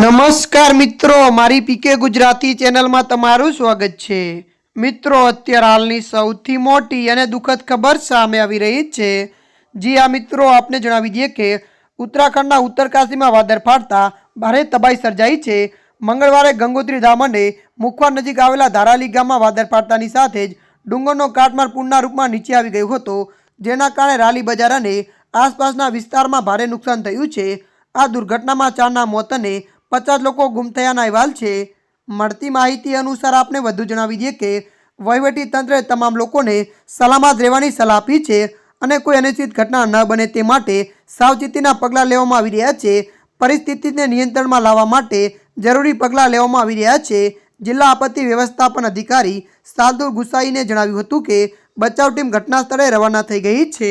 નમસ્કાર મિત્રો, મારી પીકે ગુજરાતી ચેનલમાં તમારું સ્વાગત છે. મિત્રો, અત્યારે હાલની સૌથી મોટી અને દુઃખદ ખબર સામે આવી રહી છે. જી આ મિત્રો, આપને જણાવી દઈએ કે ઉત્તરાખંડના ઉત્તરકાશીમાં વાદળ ફાટતા ભારે તબાહી સર્જાઈ છે. મંગળવારે ગંગોત્રી ધામ મુખવા નજીક આવેલા ધારાલી ગામમાં વાદળ ફાટતાની સાથે જ ડુંગરનો કાટમાર પૂરના રૂપમાં નીચે આવી ગયો હતો. જેના કારણે રાલી બજાર અને આસપાસના વિસ્તારમાં ભારે નુકસાન થયું છે. આ દુર્ઘટનામાં ચારના મોત અને પચાસ લોકો ગુમ થયાના અહેવાલ છે. મળતી માહિતી અનુસાર આપને વધુ જણાવી દઈએ કે વહીવટી તંત્રે તમામ લોકોને સલામત રહેવાની સલાહ આપી છે અને કોઈ અનિશ્ચિત ઘટના ન બને તે માટે સાવચેતીના પગલાં લેવામાં આવી રહ્યા છે. પરિસ્થિતિને નિયંત્રણમાં લાવવા માટે જરૂરી પગલાં લેવામાં આવી રહ્યા છે. જિલ્લા આપત્તિ વ્યવસ્થાપન અધિકારી સાદુર ગુસાઈને જણાવ્યું હતું કે બચાવ ટીમ ઘટના સ્થળે રવાના થઈ ગઈ છે.